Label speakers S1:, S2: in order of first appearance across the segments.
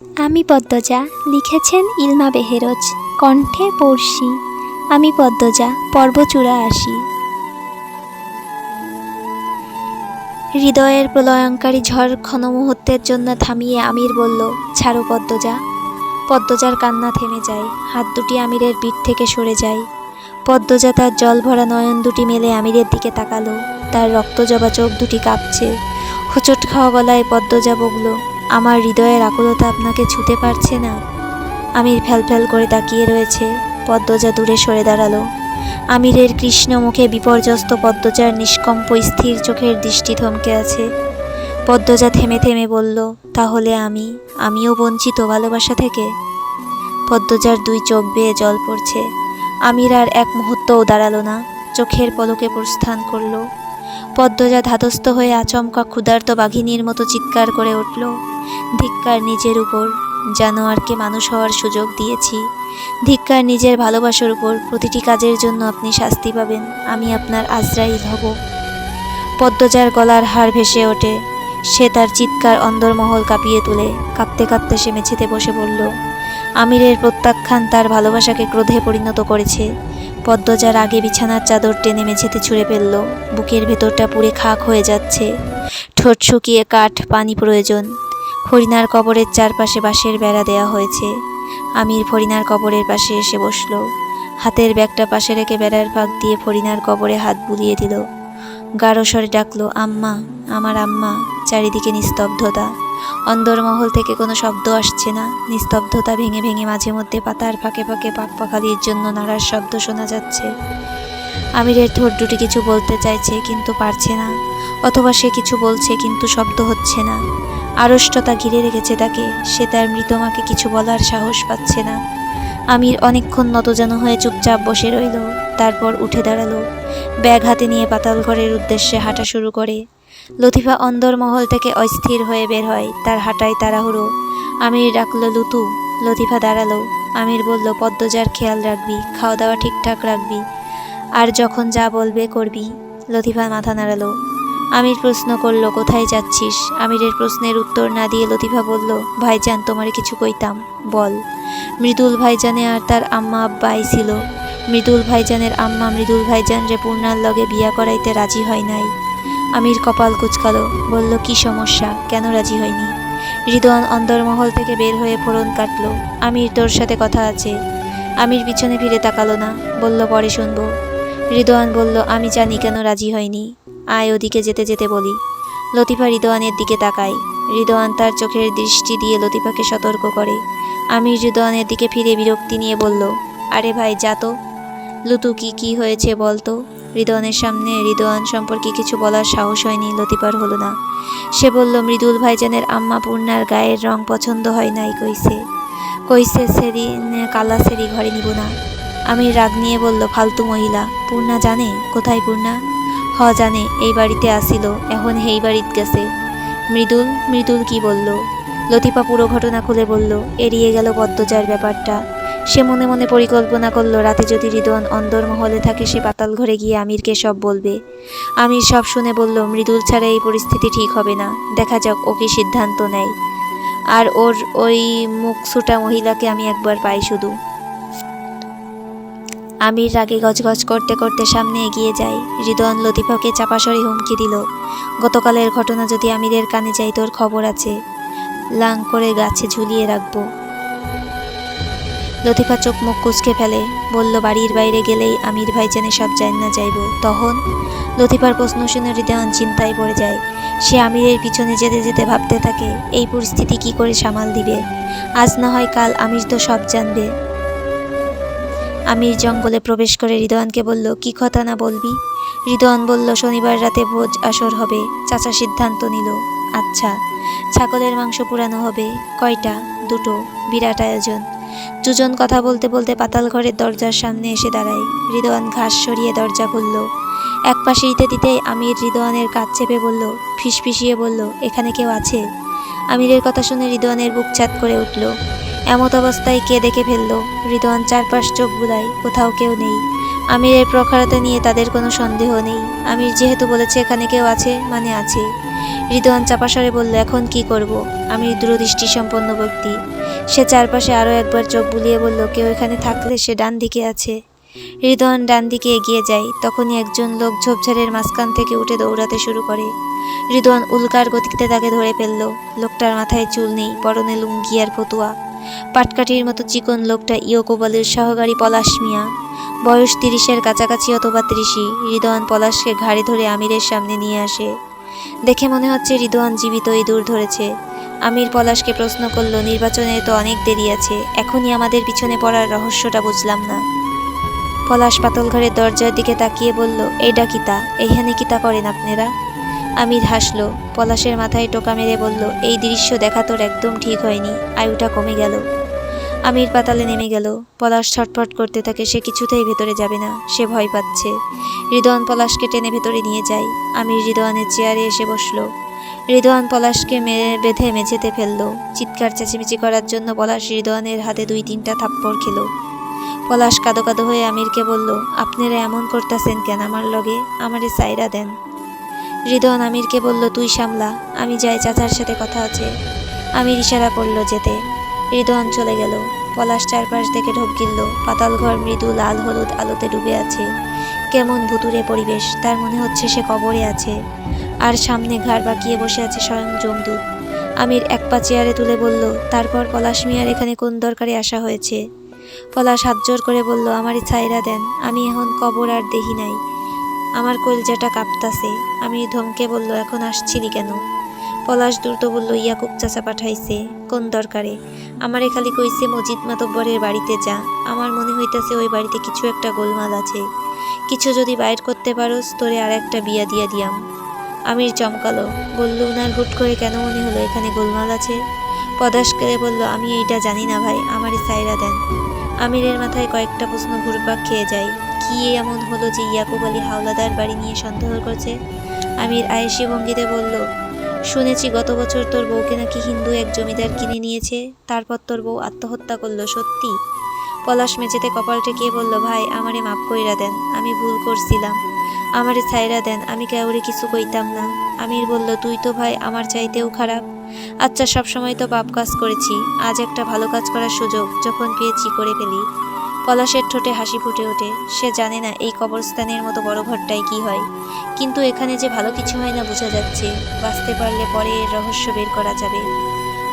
S1: আমি পদ্মজা, লিখেছেন ইলমা বেহেরোজ, কণ্ঠে পড়শি। আমি পদ্মজা, পর্ব চূড়া আসি। হৃদয়ের প্রলয়ঙ্কারী ঝড় ক্ষণ মুহূর্তের জন্য থামিয়ে আমির বলল, ছাড়ো পদ্মজা। পদ্মজার কান্না থেমে যায়, হাত দুটি আমিরের পিঠ থেকে সরে যায়। পদ্মজা তার জল ভরা নয়ন দুটি মেলে আমিরের দিকে তাকালো, তার রক্তজবা চোখ দুটি কাঁপছে। হোঁচট খাওয়া গলায় পদ্মজা বগল আমার হৃদয়ের আকুলতা আপনাকে ছুতে পারছে না। আমির ফ্যাল ফ্যাল করে তাকিয়ে রয়েছে, পদ্মজা দূরে সরে দাঁড়াল। আমিরের কৃষ্ণ মুখে বিপর্যস্ত পদ্মজার নিষ্কম্প স্থির চোখের দৃষ্টি থমকে আছে। পদ্মজা থেমে থেমে বলল, তাহলে আমি, আমিও বঞ্চিত ভালোবাসা থেকে? পদ্মজার দুই চোখ বেয়ে জল পড়ছে। আমির আর এক মুহূর্তও দাঁড়াল না, চোখের পলকে প্রস্থান করল। পদ্মজা ধাতস্থ হয়ে আচমকা ক্ষুধার্ত বাঘিনীর মতো চিৎকার করে উঠল। ধিক্কার নিজের উপর, জানোয়ারকে মানুষ হওয়ার সুযোগ দিয়েছি। ধিক্কার নিজের ভালোবাসার উপর, প্রতিটি কাজের জন্য আপনি শাস্তি পাবেন, আমি আপনার আজরাইল হব। পদ্মজার গলার হাড় ভেসে ওঠে, সে তার চিৎকার অন্দরমহল কাঁপিয়ে তুলে, কাঁপতে কাঁপতে সে মেঝেতে বসে পড়ল। আমিরের প্রত্যাখ্যান তার ভালোবাসাকে ক্রোধে পরিণত করেছে। পদ্মজার আগে বিছানার চাদর টেনে মেঝেতে ছুঁড়ে ফেলল, বুকের ভেতরটা পুরে খাক হয়ে যাচ্ছে। ঠোঁট শুকিয়ে কাঠ, পানি প্রয়োজন। হরিণার কবরের চারপাশে বাঁশের বেড়া দেয়া হয়েছে। আমির ফরিনার কবরের পাশে এসে বসল। হাতের ব্যাগটা পাশে রেখে বেড়ার ফাঁক দিয়ে ফরিনার কবরে হাত বুলিয়ে দিল। গাঢ় স্বরে ডাকলো, আম্মা, আমার আম্মা, চারিদিকে নিস্তব্ধতা। অন্দরমহল থেকে কোনো শব্দ আসছে না। নিস্তব্ধতা ভেঙে ভেঙে মাঝে মধ্যে পাতার ফাঁকে ফাঁকে পাক পাখালির জন্য নাড়ার শব্দ শোনা যাচ্ছে। আমিরের ঠোঁট দুটি কিছু বলতে চাইছে কিন্তু পারছে না, অথবা সে কিছু বলছে কিন্তু শব্দ হচ্ছে না। আড়ষ্টতা ঘিরে রেখেছে তাকে, সে তার মৃত মাকে কিছু বলার সাহস পাচ্ছে না। আমির অনেকক্ষণ নতজানু হয়ে চুপচাপ বসে রইল, তারপর উঠে দাঁড়াল। ব্যাগ হাতে নিয়ে পাতাল ঘরের উদ্দেশ্যে হাঁটা শুরু করে। লতিফা অন্দরমহল থেকে অস্থির হয়ে বের হয়, তার হাঁটায় তাড়াহুড়ো। আমির ডাকলো, লুতু। লতিফা দাঁড়াল। আমির বলল, পদ্মজার খেয়াল রাখবি, খাওয়া দাওয়া ঠিকঠাক রাখবি। আর যখন যা বলবে করবি। লতিফা মাথা নাড়ালো। আমির প্রশ্ন করল, কোথায় যাচ্ছিস? আমিরের প্রশ্নের উত্তর না দিয়ে লতিফা বলল, ভাইজান, তোমারে কিছু কইতাম, বল। মৃদুল ভাইজানে আর তার আম্মা আব্বা আইছিল মৃদুল ভাইজানের আম্মা মৃদুল ভাইজান রে পূর্ণার লগে বিয়া করাইতে রাজি হয় নাই। আমির কপাল কুচকালো, বলল, কি সমস্যা? কেন রাজি হয়নি? হৃদয়ন অন্দরমহল থেকে বের হয়ে ফোড়ন কাটলো। আমির, তোর সাথে কথা আছে। আমির পিছনে ফিরে তাকালো না, বলল, পরে শুনব। হৃদয়ান বলল, আমি জানি কেন রাজি হয়নি। আয় ওদিকে যেতে যেতে বলি। লতিফা হৃদয়ানের দিকে তাকায়। হৃদয়ান তার চোখের দৃষ্টি দিয়ে লতিফাকে সতর্ক করে। আমি হৃদয়ানের দিকে ফিরে বিরক্তি নিয়ে বলল, আরে ভাই, যা তো। লুতু, কি কি হয়েছে বলতো হৃদয়ানের সামনে হৃদয়ান সম্পর্কে কিছু বলার সাহস হয়নি, লতিফার হলো না। সে বলল, মৃদুল ভাইজানের আম্মা পূর্ণার গায়ের রং পছন্দ হয় নাই কইছে। কইছে সেরি কালা সেরি ঘরে নিব না। আমি রাগ নিয়ে বলল, ফালতু মহিলা, পূর্ণা জানে? কোথায় পূর্ণা? হ, জানে, এই বাড়িতে আসিল, এখন হেই বাড়িত গেছে। মৃদুল মৃদুল কি বলল? লতিফা পুরো ঘটনা খুলে বলল, এড়িয়ে গেল পদ্মজার ব্যাপারটা। সে মনে মনে পরিকল্পনা করল, রাতে যদি হৃদয়ন অন্দরমহলে থাকে, সে পাতাল ঘরে গিয়ে আমিরকে সব বলবে। আমির সব শুনে বলল, মৃদুল ছাড়া এই পরিস্থিতি ঠিক হবে না, দেখা যাক ও কি সিদ্ধান্ত নেয়। আর ওর ওই মুখছুটা মহিলাকে আমি একবার পাই শুধু। আমির রাগে গজগজ করতে করতে সামনে এগিয়ে যায় হৃদয়ন লতিফাকে চাপাসরে হুমকি দিল। গতকালের ঘটনা যদি আমিরের কানে যাই তোর খবর আছে। লাং করে গাছে ঝুলিয়ে রাখব। লতিফা চোখ মুখ কুচকে ফেলে। বলল, বাড়ির বাইরে গেলেই আমির ভাইজানে সব জান না যাইব। তখন লতিফার প্রশ্ন শুনে হৃদয়ন চিন্তায় পড়ে যায়। সে আমিরের পিছনে যেতে যেতে ভাবতে থাকে, এই পরিস্থিতি কি করে সামাল দিবে? আজ না হয় কাল আমির তো সব জানবে। আমির জঙ্গলে প্রবেশ করে হৃদয়নকে বলল, কি কথা না বলবি? হৃদয়ন বলল, শনিবার রাতে ভোজ আসর হবে। চাচা সিদ্ধান্ত নিল আচ্ছা ছাগলের মাংস পুরানো হবে। কয়টা? দুটো। বিরাট আয়োজন। দুজন কথা বলতে বলতে পাতাল ঘরের দরজার সামনে এসে দাঁড়ায়। হৃদয়ান ঘাস সরিয়ে দরজা খুলল। এক পাশে দিতে দিতেই আমির হৃদয়ানের কাজ চেপে বলল, ফিসফিসিয়ে বলল, এখানে কেউ আছে? আমিরের কথা শুনে হৃদয়ানের বুক ছাত করে উঠল। এমত অবস্থায় কে দেখে ফেলল? হৃদয়ান চারপাশ চোখ বুলায় কোথাও কেউ নেই। আমিরের প্রখরতা নিয়ে তাদের কোনো সন্দেহ নেই। আমির যেহেতু বলেছে এখানে কেউ আছে মানে আছে। রিদওয়ান চাপাসরে বলল, এখন কি করব? আমি দূরদৃষ্টি সম্পন্ন ব্যক্তি। সে চারপাশে আরও একবার চোখ বুলিয়ে বলল, কেউ এখানে থাকলে সে ডান দিকে আছে। রিদওয়ান ডান দিকে এগিয়ে যায়। তখনই একজন লোক ঝোপঝাড়ের মাঝখান থেকে উঠে দৌড়াতে শুরু করে। রিদওয়ান উল্কার গতিতে তাকে ধরে ফেলল। লোকটার মাথায় চুল নেই, পরনে লুঙ্গি আর ফতুয়া পাটকাঠির মতো চিকন লোকটা ইয়োকোবালের সহকারী পলাশ মিয়া। বয়স তিরিশের কাছাকাছি অথবা ত্রিশি রিদওয়ান পলাশকে ঘাড়ে ধরে আমিরের সামনে নিয়ে আসে। দেখে মনে হচ্ছে রিদওয়ান জীবিত ইঁদুর ধরেছে। আমির পলাশকে প্রশ্ন করল, নির্বাচনে তো অনেক দেরি আছে, এখনই আমাদের পিছনে পড়ার রহস্যটা বুঝলাম না। পলাশ পাতল ঘরের দরজার দিকে তাকিয়ে বলল এইটা কিতা এইখানে কিতা করেন আপনারা? আমির হাসলো, পলাশের মাথায় টোকা মেরে বলল, এই দৃশ্য দেখা তোর একদম ঠিক হয়নি, আয়ুটা কমে গেল। আমির পাতালে নেমে গেল, পলাশ ছটফট করতে থাকে, সে কিছুতেই ভেতরে যাবে না, সে ভয় পাচ্ছে। হৃদয়ন পলাশকে টেনে ভেতরে নিয়ে যায়, আমির হৃদয়নের চেয়ারে এসে বসল। হৃদওয়ান পলাশকে মেরে বেঁধে মেঝেতে ফেলল। চিৎকার চেঁচিমেচি করার জন্য পলাশ হৃদওয়ানের হাতে দুই তিনটা থাপ্পড় খেল। পলাশ কাদো কাদো হয়ে আমিরকে বলল, আপনারা এমন করতেছেন কেন আমার লগে? আমারে সাইরা দেন। হৃদওয়ান আমিরকে বলল, তুই সামলা আমি যাই, চাচার সাথে কথা আছে। আমির ইশারা করল যেতে। হৃদওয়ান চলে গেল। পলাশ চারপাশ থেকে ঢোক গিলল। পাতাল ঘর মৃদু, লাল, হলুদ আলোতে ডুবে আছে। কেমন ভুতুরে পরিবেশ, তার মনে হচ্ছে সে কবরে আছে। আর সামনে ঘাড় বাঁকিয়ে বসে আছে স্বয়ং জমদূত। আমির এক পা চেয়ারে তুলে বলল, তারপর পলাশ মিয়ার এখানে কোন দরকারে আসা হয়েছে? পলাশ হাত জোর করে বলল আমারই ছাইরা দেন, আমি এখন কবর আর দেখি নাই। আমার কলজাটা কাঁপতাছে। আমি ধমকে বলল, এখন আসছিলি কেন? পলাশ দ্রুত বলল, ইয়াকুব চাচা পাঠাইছে, কোন দরকারে? আমারে খালি কইছে, মজিদ মাতব্বরের বাড়িতে যা। আমার মনে হইতাছে ওই বাড়িতে কিছু একটা গোলমাল আছে। কিছু যদি বাইর করতে পারোস, তোরে আর একটা বিয়া দিয়া দিয়াম। আমির চমকালো, বলল, উনার হুট করে কেন মনে হলো এখানে গোলমাল আছে? পদাস করে বলল, আমি এইটা জানি না ভাই আমারই সাইরা দেন। আমিরের মাথায় কয়েকটা প্রশ্ন ঘুরপাক খেয়ে যায় কি এমন হলো যে ইয়াকুব আলী হাওলাদার বাড়ি নিয়ে সন্দেহ করছে? আমির আয়েসি ভঙ্গিতে বলল, শুনেছি গত বছর তোর বউকে নাকি হিন্দু এক জমিদার কিনে নিয়েছে, তারপর তোর বউ আত্মহত্যা করল, সত্যি? পলাশ মেঝেতে কপাল ঠেকিয়ে বলল, ভাই, আমারে মাফ কইরা দেন, আমি ভুল করছিলাম। আমারে ছাইরা দেন, আমি কাউরে কিছু কইতাম না। আমির বলল, তুই তো ভাই, আমার চাইতেও খারাপ। আচ্ছা সবসময় তো পাপ কাজ করেছি, আজ একটা ভালো কাজ করার সুযোগ, যখন পেয়েছি করে ফেলি। পলাশের ঠোঁটে হাসি ফুটে ওঠে, সে জানে না এই কবরস্থানের মতো বড় ঘরটায় কি হয়। কিন্তু এখানে যে ভালো কিছু হয় না বোঝা যাচ্ছে, বাঁচতে পারলে পরে এর রহস্য বের করা যাবে।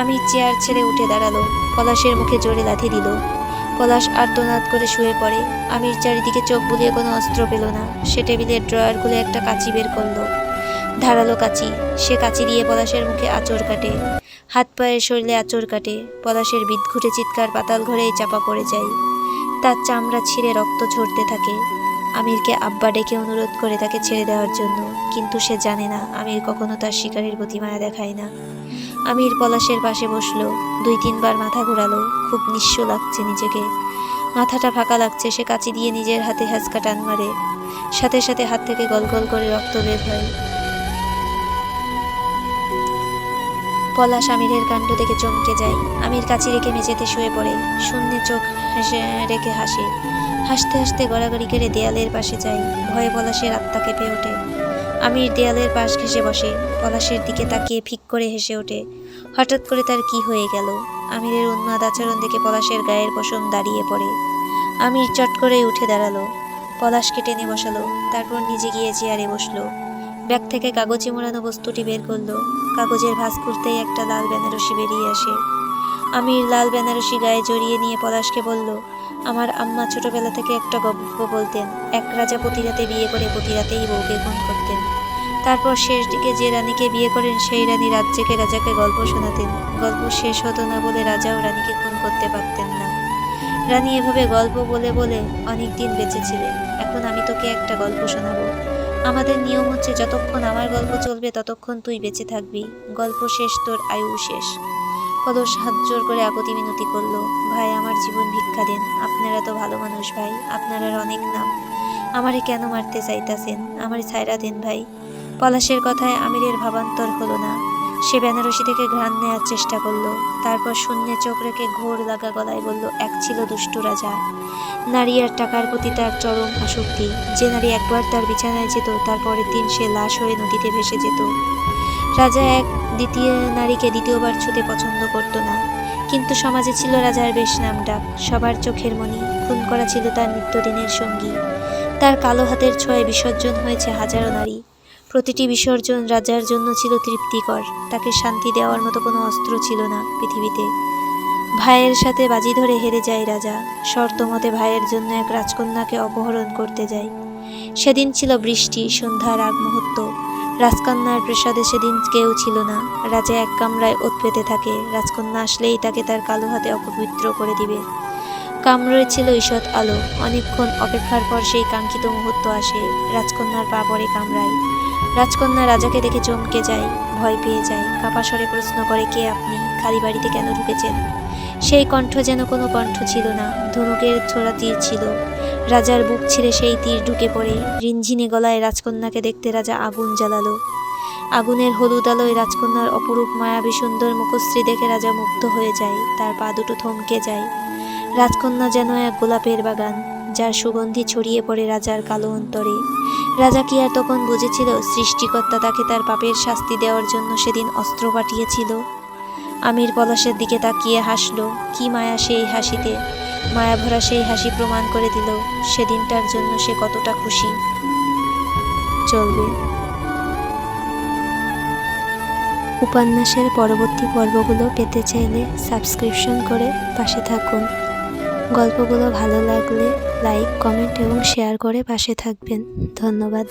S1: আমি চেয়ার ছেড়ে উঠে দাঁড়াল, পলাশের মুখে জোরে লাথি দিল। পলাশ আর্তনাদ করে শুয়ে পড়ে, আমির চারিদিকে চোখ বুলিয়ে কোনো অস্ত্র পেল না। সে টেবিলের ড্রয়ার খুলে একটা কাঁচি বের করল। ধারালো কাঁচি। সে কাঁচি দিয়ে পলাশের মুখে আঁচড় কাটে। হাত পায়ের শরীরে আঁচড় কাটে। পলাশের বিদঘুটে চিৎকার পাতাল ঘরেই চাপা পড়ে যায়। তার চামড়া ছিঁড়ে রক্ত ঝরতে থাকে। আমিরকে আব্বা ডেকে অনুরোধ করে তাকে ছেড়ে দেওয়ার জন্য। কিন্তু সে জানে না, আমির কখনো তার শিকারের প্রতি মায়া দেখায় না। আমির পলাশের পাশে বসল। দুই তিনবার মাথা ঘোরালো। খুব নিঃস্ব লাগছে নিজেকে। মাথাটা ফাঁকা লাগছে। সে কাঁচি দিয়ে নিজের হাতে হ্যাঁচকা টান মারে। সাথে সাথে হাত থেকে গল গল করে রক্ত বের হয়। পলাশ আমিরের কাণ্ড দেখে চমকে যায়। আমির কাছে রেখে মেঝেতে শুয়ে পড়ে। শূন্যে চোখ হেসে রেখে হাসে। হাসতে হাসতে গড়াগড়ি কেড়ে দেয়ালের পাশে যায়। ভয়ে পলাশের আত্মা কেঁপে ওঠে। আমির দেয়ালের পাশ ঘেসে বসে। পলাশের দিকে তাকিয়ে ফিক করে হেসে ওঠে। হঠাৎ করে তার কি হয়ে গেল? আমিরের উন্মাদ আচরণ দেখে পলাশের গায়ের পশম দাঁড়িয়ে পড়ে। আমির চট করে উঠে দাঁড়াল। পলাশকে টেনে বসালো। তারপর নিজে গিয়ে চেয়ারে বসল। ব্যাগ থেকে কাগজে মোড়ানো বস্তুটি বের করল। কাগজের ভাঁজ খুলতেই একটা লাল বেনারসি বেরিয়ে আসে। আমির লাল বেনারসি গায়ে জড়িয়ে নিয়ে পলাশকে বলল, আমার আম্মা ছোটবেলা থেকে একটা গল্প বলতেন, এক রাজা প্রতিরাতে বিয়ে করে প্রতিরাতেই বউকে খুন করতেন। তারপর শেষ দিকে যে রানীকে বিয়ে করেন, সেই রানী রাজ্যকে রাজাকে গল্প শোনাতেন। গল্প শেষ হতো না বলে রাজাও রানীকে খুন করতে পারতেন না। রানী এভাবে গল্প বলে বলে অনেক দিন বেঁচেছিলেন এখন আমি তোকে একটা গল্প শোনাবো। আমাদের নিয়ম হচ্ছে যতক্ষণ আমার গল্প চলবে ততক্ষণ তুই বেঁচে থাকবি। গল্প শেষ, তোর আয়ু শেষ। পদস হাত জোর করে আগতি মিনতি করল, ভাই, আমার জীবন ভিক্ষা দেন। আপনারা তো ভালো মানুষ, ভাই। আপনারা অনেক নাম। আমারে কেন মারতে চাইতাছেন? আমারে ছাইরা দেন, ভাই। পলাশের কথায় আমিরের ভাবান্তর হলো না। সে বেনারসি থেকে ঘ্রাণ নেওয়ার চেষ্টা করল। তারপর শূন্যে চোখ রেখে ঘোর লাগা গলায় বলল, এক ছিল দুষ্টু রাজা। নারী আর টাকার প্রতি তার চরম আসক্তি। যে নারী একবার তার বিছানায় যেত তার পরের দিন সে লাশ হয়ে নদীতে ভেসে যেত। রাজা এক দ্বিতীয় নারীকে দ্বিতীয়বার ছুতে পছন্দ করত না। কিন্তু সমাজে ছিল রাজার বেশ নাম ডাক। সবার চোখের মণি খুন করা ছিল তার নিত্যদিনের সঙ্গী। তার কালো হাতের ছোঁয়ায় বিসর্জন হয়েছে হাজারো নারী। প্রতিটি বিসর্জন রাজার জন্য ছিল তৃপ্তিকর। তাকে শান্তি দেওয়ার মতো কোনো অস্ত্র ছিল না পৃথিবীতে। ভাইয়ের সাথে বাজি ধরে হেরে যায় রাজা। শর্ত মতে ভাইয়ের জন্য এক রাজকন্যাকে অপহরণ করতে যায়। সেদিন ছিল বৃষ্টি, সন্ধ্যার আগ মুহূর্ত। রাজকন্যার প্রাসাদে সেদিন কেউ ছিল না। রাজা এক কামরায় ওত পেতে থাকে। রাজকন্যা আসলেই তাকে তার কালো হাতে অপবিত্র করে দিবে। কামরায় ছিল ঈষৎ আলো। অনেকক্ষণ অপেক্ষার পর সেই কাঙ্ক্ষিত মুহূর্ত আসে। রাজকন্যার পা পড়ে কামরায়। রাজকন্যা রাজাকে দেখে চমকে যায়, ভয় পেয়ে যায়। কাপা স্বরে প্রশ্ন করে, কে আপনি? খালি বাড়িতে কেন ঢুকেছেন? সেই কণ্ঠ যেন কোনো কণ্ঠ ছিল না, ধনুকের ছোড়া তীর ছিল। রাজার বুক ছিঁড়ে সেই তীর ঢুকে পড়ে। রিনঝিনে গলায় রাজকন্যাকে দেখতে রাজা আগুন জ্বালালো। আগুনের হলুদ আলোয় রাজকন্যার অপরূপ, মায়াবী, সুন্দর মুখশ্রী দেখে রাজা মুগ্ধ হয়ে যায়। তার পা দুটো থমকে যায়। রাজকন্যা যেন এক গোলাপের বাগান, যার সুগন্ধি ছড়িয়ে পড়ে রাজার কালো অন্তরে। রাজা কি আর তখন বুঝেছিল সৃষ্টিকর্তা তাকে তার পাপের শাস্তি দেওয়ার জন্য সেদিন অস্ত্র পাঠিয়েছিল? আমির পলাশের দিকে তাকিয়ে হাসলো, কি মায়া সেই হাসিতে, মায়া ভরা সেই হাসি প্রমাণ করে দিল সেদিনটার জন্য সে কতটা খুশি। চলবে। উপন্যাসের পরবর্তী পর্বগুলো পেতে চাইলে সাবস্ক্রিপশন করে পাশে থাকুন। গল্পগুলো ভালো লাগলে লাইক কমেন্ট এবং শেয়ার করে পাশে থাকবেন। ধন্যবাদ।